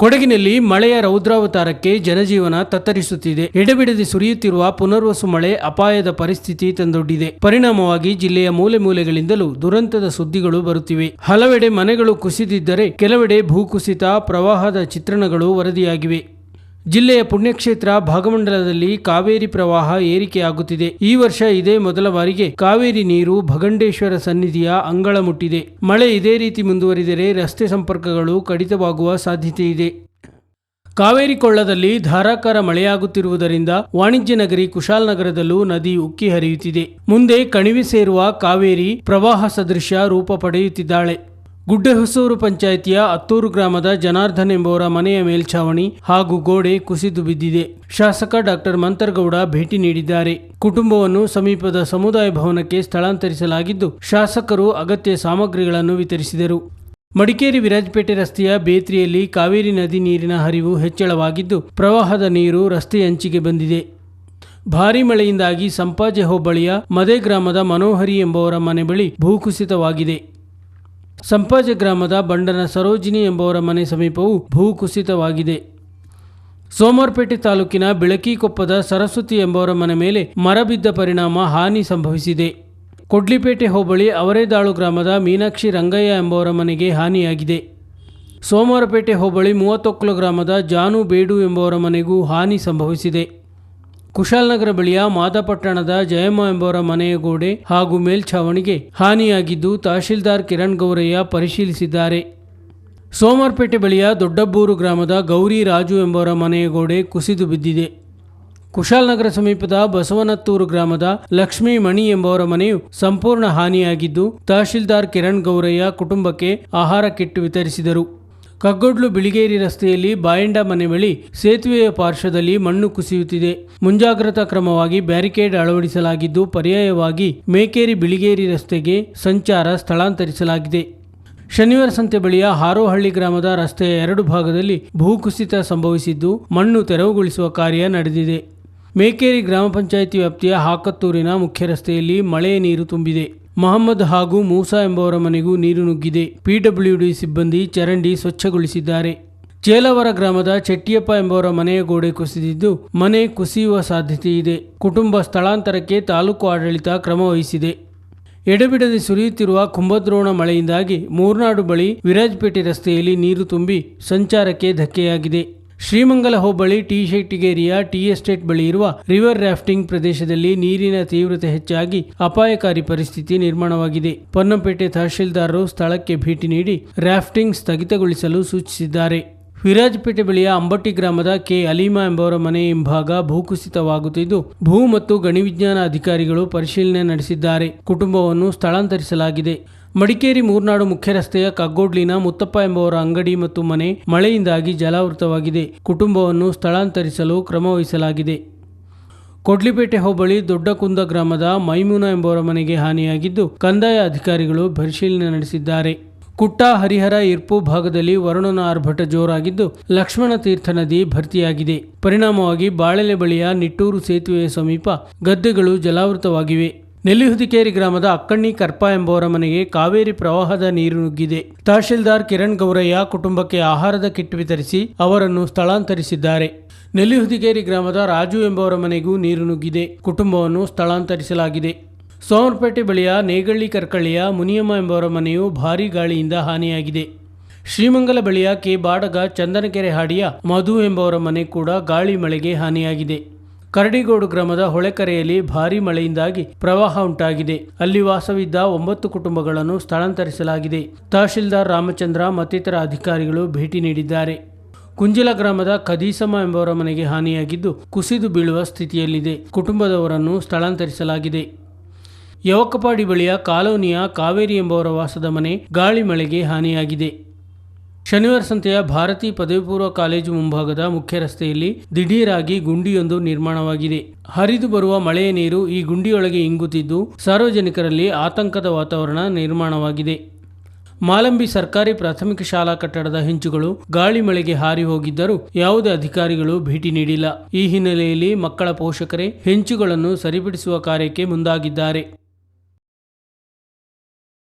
ಕೊಡಗಿನಲ್ಲಿ ಮಳೆಯ ರೌದ್ರಾವತಾರಕ್ಕೆ ಜನಜೀವನ ತತ್ತರಿಸುತ್ತಿದೆ. ಎಡೆಬಿಡದೆ ಸುರಿಯುತ್ತಿರುವ ಪುನರ್ವಸು ಮಳೆ ಅಪಾಯದ ಪರಿಸ್ಥಿತಿ ತಂದೊಡ್ಡಿದೆ. ಪರಿಣಾಮವಾಗಿ ಜಿಲ್ಲೆಯ ಮೂಲೆ ಮೂಲೆಗಳಿಂದಲೂ ದುರಂತದ ಸುದ್ದಿಗಳು ಬರುತ್ತಿವೆ. ಹಲವೆಡೆ ಮನೆಗಳು ಕುಸಿದಿದ್ದರೆ ಕೆಲವೆಡೆ ಭೂಕುಸಿತ, ಪ್ರವಾಹದ ಚಿತ್ರಣಗಳು ವರದಿಯಾಗಿವೆ. ಜಿಲ್ಲೆಯ ಪುಣ್ಯಕ್ಷೇತ್ರ ಭಾಗಮಂಡಲದಲ್ಲಿ ಕಾವೇರಿ ಪ್ರವಾಹ ಏರಿಕೆಯಾಗುತ್ತಿದೆ. ಈ ವರ್ಷ ಇದೇ ಮೊದಲ ಬಾರಿಗೆ ಕಾವೇರಿ ನೀರು ಭಗಂಡೇಶ್ವರ ಸನ್ನಿಧಿಯ ಅಂಗಳ ಮುಟ್ಟಿದೆ. ಮಳೆ ಇದೇ ರೀತಿ ಮುಂದುವರಿದರೆ ರಸ್ತೆ ಸಂಪರ್ಕಗಳು ಕಡಿತವಾಗುವ ಸಾಧ್ಯತೆ ಇದೆ. ಕಾವೇರಿ ಕೊಳ್ಳದಲ್ಲಿ ಧಾರಾಕಾರ ಮಳೆಯಾಗುತ್ತಿರುವುದರಿಂದ ವಾಣಿಜ್ಯ ನಗರಿ ಕುಶಾಲನಗರದಲ್ಲೂ ನದಿ ಉಕ್ಕಿ ಹರಿಯುತ್ತಿದೆ. ಮುಂದೆ ಕಣಿವೆ ಸೇರುವ ಕಾವೇರಿ ಪ್ರವಾಹ ಸದೃಶ ರೂಪ ಪಡೆಯುತ್ತಿದ್ದಾಳೆ. ಗುಡ್ಡೆಹೊಸೂರು ಪಂಚಾಯಿತಿಯ ಅತ್ತೂರು ಗ್ರಾಮದ ಜನಾರ್ದನ್ ಎಂಬುವರ ಮನೆಯ ಮೇಲ್ಛಾವಣಿ ಹಾಗೂ ಗೋಡೆ ಕುಸಿದು ಬಿದ್ದಿದೆ. ಶಾಸಕ ಡಾಕ್ಟರ್ ಮಂತರ್ಗೌಡ ಭೇಟಿ ನೀಡಿದ್ದಾರೆ. ಕುಟುಂಬವನ್ನು ಸಮೀಪದ ಸಮುದಾಯ ಭವನಕ್ಕೆ ಸ್ಥಳಾಂತರಿಸಲಾಗಿದ್ದು, ಶಾಸಕರು ಅಗತ್ಯ ಸಾಮಗ್ರಿಗಳನ್ನು ವಿತರಿಸಿದರು. ಮಡಿಕೇರಿ ವಿರಾಜಪೇಟೆ ರಸ್ತೆಯ ಬೇತ್ರಿಯಲ್ಲಿ ಕಾವೇರಿ ನದಿ ನೀರಿನ ಹರಿವು ಹೆಚ್ಚಳವಾಗಿದ್ದು, ಪ್ರವಾಹದ ನೀರು ರಸ್ತೆ ಹಂಚಿಗೆ ಬಂದಿದೆ. ಭಾರೀ ಮಳೆಯಿಂದಾಗಿ ಸಂಪಾಜೆ ಹೋಬಳಿಯ ಮದೆ ಗ್ರಾಮದ ಮನೋಹರಿ ಎಂಬುವರ ಮನೆ ಬಳಿ ಭೂಕುಸಿತವಾಗಿದೆ. ಸಂಪಾಜೆ ಗ್ರಾಮದ ಬಂಡನ ಸರೋಜಿನಿ ಎಂಬವರ ಮನೆ ಸಮೀಪವು ಭೂಕುಸಿತವಾಗಿದೆ. ಸೋಮವಾರಪೇಟೆ ತಾಲೂಕಿನ ಬಿಳಕಿಕೊಪ್ಪದ ಸರಸ್ವತಿ ಎಂಬವರ ಮನೆ ಮೇಲೆ ಮರ ಬಿದ್ದ ಪರಿಣಾಮ ಹಾನಿ ಸಂಭವಿಸಿದೆ. ಕೊಡ್ಲಿಪೇಟೆ ಹೋಬಳಿ ಅವರೇದಾಳು ಗ್ರಾಮದ ಮೀನಾಕ್ಷಿ ರಂಗಯ್ಯ ಎಂಬವರ ಮನೆಗೆ ಹಾನಿಯಾಗಿದೆ. ಸೋಮವಾರಪೇಟೆ ಹೋಬಳಿ ಮೂವತ್ತೊಕ್ಕಲು ಗ್ರಾಮದ ಜಾನು ಬೇಡು ಎಂಬವರ ಮನೆಗೂ ಹಾನಿ ಸಂಭವಿಸಿದೆ. ಕುಶಾಲನಗರ ಬಳಿಯ ಮಾದಪಟ್ಟಣದ ಜಯಮ್ಮ ಎಂಬುವರ ಮನೆಯ ಗೋಡೆ ಹಾಗೂ ಮೇಲ್ಛಾವಣಿಗೆ ಹಾನಿಯಾಗಿದ್ದು ತಹಶೀಲ್ದಾರ್ ಕಿರಣ್ ಗೌರಯ್ಯ ಪರಿಶೀಲಿಸಿದ್ದಾರೆ. ಸೋಮಾರ್ಪೇಟೆ ಬಳಿಯ ದೊಡ್ಡಬ್ಬೂರು ಗ್ರಾಮದ ಗೌರಿ ರಾಜು ಎಂಬುವರ ಮನೆಯ ಗೋಡೆ ಕುಸಿದು ಬಿದ್ದಿದೆ. ಕುಶಾಲನಗರ ಸಮೀಪದ ಬಸವನತ್ತೂರು ಗ್ರಾಮದ ಲಕ್ಷ್ಮೀ ಮಣಿ ಎಂಬವರ ಮನೆಯು ಸಂಪೂರ್ಣ ಹಾನಿಯಾಗಿದ್ದು, ತಹಶೀಲ್ದಾರ್ ಕಿರಣ್ ಗೌರಯ್ಯ ಕುಟುಂಬಕ್ಕೆ ಆಹಾರ ಕಿಟ್ ವಿತರಿಸಿದರು. ಕಗ್ಗೊಡ್ಲು ಬಿಳಿಗೇರಿ ರಸ್ತೆಯಲ್ಲಿ ಬಾಯಂಡ ಮನೆ ಬಳಿ ಸೇತುವೆಯ ಪಾರ್ಶ್ವದಲ್ಲಿ ಮಣ್ಣು ಕುಸಿಯುತ್ತಿದೆ. ಮುಂಜಾಗ್ರತಾ ಕ್ರಮವಾಗಿ ಬ್ಯಾರಿಕೇಡ್ ಅಳವಡಿಸಲಾಗಿದ್ದು ಪರ್ಯಾಯವಾಗಿ ಮೇಕೇರಿ ಬಿಳಿಗೇರಿ ರಸ್ತೆಗೆ ಸಂಚಾರ ಸ್ಥಳಾಂತರಿಸಲಾಗಿದೆ. ಶನಿವಾರ ಸಂತೆ ಬಳಿಯ ಹಾರೋಹಳ್ಳಿ ಗ್ರಾಮದ ರಸ್ತೆಯ ಎರಡು ಭಾಗದಲ್ಲಿ ಭೂಕುಸಿತ ಸಂಭವಿಸಿದ್ದು ಮಣ್ಣು ತೆರವುಗೊಳಿಸುವ ಕಾರ್ಯ ನಡೆದಿದೆ. ಮೇಕೇರಿ ಗ್ರಾಮ ಪಂಚಾಯಿತಿ ವ್ಯಾಪ್ತಿಯ ಹಾಕತ್ತೂರಿನ ಮುಖ್ಯ ರಸ್ತೆಯಲ್ಲಿ ಮಳೆಯ ನೀರು ತುಂಬಿದೆ. ಮಹಮ್ಮದ್ ಹಾಗೂ ಮೂಸಾ ಎಂಬುವರ ಮನೆಗೂ ನೀರು ನುಗ್ಗಿದೆ. ಪಿಡಬ್ಲ್ಯೂಡಿ ಸಿಬ್ಬಂದಿ ಚರಂಡಿ ಸ್ವಚ್ಛಗೊಳಿಸಿದ್ದಾರೆ. ಚೇಲವರ ಗ್ರಾಮದ ಚೆಟ್ಟಿಯಪ್ಪ ಎಂಬುವರ ಮನೆಯ ಗೋಡೆ ಕುಸಿದಿದ್ದು ಮನೆ ಕುಸಿಯುವ ಸಾಧ್ಯತೆ ಇದೆ. ಕುಟುಂಬ ಸ್ಥಳಾಂತರಕ್ಕೆ ತಾಲೂಕು ಆಡಳಿತ ಕ್ರಮ ವಹಿಸಿದೆ. ಎಡೆಬಿಡದೆ ಸುರಿಯುತ್ತಿರುವ ಕುಂಭದ್ರೋಣ ಮಳೆಯಿಂದಾಗಿ ಮೂರ್ನಾಡು ಬಳಿ ವಿರಾಜ್ಪೇಟೆ ರಸ್ತೆಯಲ್ಲಿ ನೀರು ತುಂಬಿ ಸಂಚಾರಕ್ಕೆ ಧಕ್ಕೆಯಾಗಿದೆ. ಶ್ರೀಮಂಗಲ ಹೋಬಳಿ ಟಿ ಶೆಟ್ಟಿಗೇರಿಯ ಟಿ ಎಸ್ಟೇಟ್ ಬಳಿ ಇರುವ ರಿವರ್ ರಾಫ್ಟಿಂಗ್ ಪ್ರದೇಶದಲ್ಲಿ ನೀರಿನ ತೀವ್ರತೆ ಹೆಚ್ಚಾಗಿ ಅಪಾಯಕಾರಿ ಪರಿಸ್ಥಿತಿ ನಿರ್ಮಾಣವಾಗಿದೆ. ಪೊನ್ನಂಪೇಟೆ ತಹಶೀಲ್ದಾರರು ಸ್ಥಳಕ್ಕೆ ಭೇಟಿ ನೀಡಿ ರಾಫ್ಟಿಂಗ್ ಸ್ಥಗಿತಗೊಳಿಸಲು ಸೂಚಿಸಿದ್ದಾರೆ. ವಿರಾಜಪೇಟೆ ಬಳಿಯ ಅಂಬಟ್ಟಿ ಗ್ರಾಮದ ಕೆ. ಅಲೀಮಾ ಎಂಬವರ ಮನೆ ಹಿಂಭಾಗ ಭೂಕುಸಿತವಾಗುತ್ತಿದ್ದು, ಭೂ ಮತ್ತು ಗಣಿವಿಜ್ಞಾನ ಅಧಿಕಾರಿಗಳು ಪರಿಶೀಲನೆ ನಡೆಸಿದ್ದಾರೆ. ಕುಟುಂಬವನ್ನು ಸ್ಥಳಾಂತರಿಸಲಾಗಿದೆ. ಮಡಿಕೇರಿ ಮೂರ್ನಾಡು ಮುಖ್ಯ ರಸ್ತೆಯ ಕಗ್ಗೋಡ್ಲಿನ ಮುತ್ತಪ್ಪ ಎಂಬುವರ ಅಂಗಡಿ ಮತ್ತು ಮನೆ ಮಳೆಯಿಂದಾಗಿ ಜಲಾವೃತವಾಗಿದೆ. ಕುಟುಂಬವನ್ನು ಸ್ಥಳಾಂತರಿಸಲು ಕ್ರಮ ವಹಿಸಲಾಗಿದೆ. ಕೊಡ್ಲಿಪೇಟೆ ಹೋಬಳಿ ದೊಡ್ಡಕುಂದ ಗ್ರಾಮದ ಮೈಮೂನ ಎಂಬವರ ಮನೆಗೆ ಹಾನಿಯಾಗಿದ್ದು, ಕಂದಾಯ ಅಧಿಕಾರಿಗಳು ಪರಿಶೀಲನೆ ನಡೆಸಿದ್ದಾರೆ. ಕುಟ್ಟ ಹರಿಹರ ಇರ್ಪು ಭಾಗದಲ್ಲಿ ವರುಣನ ಆರ್ಭಟ ಜೋರಾಗಿದ್ದು ಲಕ್ಷ್ಮಣ ತೀರ್ಥ ನದಿ ಭರ್ತಿಯಾಗಿದೆ. ಪರಿಣಾಮವಾಗಿ ಬಾಳೆಲೆ ಬಳಿಯ ನಿಟ್ಟೂರು ಸೇತುವೆಯ ಸಮೀಪ ಗದ್ದೆಗಳು ಜಲಾವೃತವಾಗಿವೆ. ನೆಲ್ಲಿಹುದಿಕೇರಿ ಗ್ರಾಮದ ಅಕ್ಕಣ್ಣಿ ಕರ್ಪ ಎಂಬವರ ಮನೆಗೆ ಕಾವೇರಿ ಪ್ರವಾಹದ ನೀರು ನುಗ್ಗಿದೆ. ತಹಶೀಲ್ದಾರ್ ಕಿರಣ್ ಗೌರಯ್ಯ ಕುಟುಂಬಕ್ಕೆ ಆಹಾರದ ಕಿಟ್ ವಿತರಿಸಿ ಅವರನ್ನು ಸ್ಥಳಾಂತರಿಸಿದ್ದಾರೆ. ನೆಲ್ಲಿಹುದಿಕೇರಿ ಗ್ರಾಮದ ರಾಜು ಎಂಬವರ ಮನೆಗೂ ನೀರು ನುಗ್ಗಿದೆ. ಕುಟುಂಬವನ್ನು ಸ್ಥಳಾಂತರಿಸಲಾಗಿದೆ. ಸೋಮರಪೇಟೆ ಬಳಿಯ ನೇಗಳ್ಳಿ ಕರ್ಕಳಿಯ ಮುನಿಯಮ್ಮ ಎಂಬವರ ಮನೆಯು ಭಾರೀ ಗಾಳಿಯಿಂದ ಹಾನಿಯಾಗಿದೆ. ಶ್ರೀಮಂಗಲ ಬಳಿಯ ಕೆ. ಬಾಡಗ ಚಂದನಕೆರೆ ಹಾಡಿಯ ಮಧು ಎಂಬವರ ಮನೆ ಕೂಡ ಗಾಳಿ ಮಳೆಗೆ ಹಾನಿಯಾಗಿದೆ. ಕರಡಿಗೋಡು ಗ್ರಾಮದ ಹೊಳೆಕರೆಯಲ್ಲಿ ಭಾರೀ ಮಳೆಯಿಂದಾಗಿ ಪ್ರವಾಹ ಉಂಟಾಗಿದೆ. ಅಲ್ಲಿ ವಾಸವಿದ್ದ ಒಂಬತ್ತು ಕುಟುಂಬಗಳನ್ನು ಸ್ಥಳಾಂತರಿಸಲಾಗಿದೆ. ತಹಶೀಲ್ದಾರ್ ರಾಮಚಂದ್ರ ಮತ್ತಿತರ ಅಧಿಕಾರಿಗಳು ಭೇಟಿ ನೀಡಿದ್ದಾರೆ. ಕುಂಜಿಲ ಗ್ರಾಮದ ಖದೀಸಮ್ಮ ಎಂಬವರ ಮನೆಗೆ ಹಾನಿಯಾಗಿದ್ದು ಕುಸಿದು ಬೀಳುವ ಸ್ಥಿತಿಯಲ್ಲಿದೆ. ಕುಟುಂಬದವರನ್ನು ಸ್ಥಳಾಂತರಿಸಲಾಗಿದೆ. ಯವಕಪಾಡಿ ಬಳಿಯ ಕಾಲೋನಿಯ ಕಾವೇರಿ ಎಂಬವರ ವಾಸದ ಮನೆ ಗಾಳಿ ಮಳೆಗೆ ಹಾನಿಯಾಗಿದೆ. ಶನಿವಾರ ಸಂತೆಯ ಭಾರತಿ ಪದವಿ ಪೂರ್ವ ಕಾಲೇಜು ಮುಂಭಾಗದ ಮುಖ್ಯ ರಸ್ತೆಯಲ್ಲಿ ದಿಢೀರಾಗಿ ಗುಂಡಿಯೊಂದು ನಿರ್ಮಾಣವಾಗಿದೆ. ಹರಿದು ಬರುವ ಮಳೆಯ ನೀರು ಈ ಗುಂಡಿಯೊಳಗೆ ಇಂಗುತ್ತಿದ್ದು, ಸಾರ್ವಜನಿಕರಲ್ಲಿ ಆತಂಕದ ವಾತಾವರಣ ನಿರ್ಮಾಣವಾಗಿದೆ. ಮಾಲಂಬಿ ಸರ್ಕಾರಿ ಪ್ರಾಥಮಿಕ ಶಾಲಾ ಕಟ್ಟಡದ ಹೆಂಚುಗಳು ಗಾಳಿ ಮಳೆಗೆ ಹಾರಿ ಹೋಗಿದ್ದರೂ ಯಾವುದೇ ಅಧಿಕಾರಿಗಳು ಭೇಟಿ ನೀಡಿಲ್ಲ. ಈ ಹಿನ್ನೆಲೆಯಲ್ಲಿ ಮಕ್ಕಳ ಪೋಷಕರೇ, ಹೆಂಚುಗಳನ್ನು ಸರಿಪಡಿಸುವ ಕಾರ್ಯಕ್ಕೆ ಮುಂದಾಗಿದ್ದಾರೆ.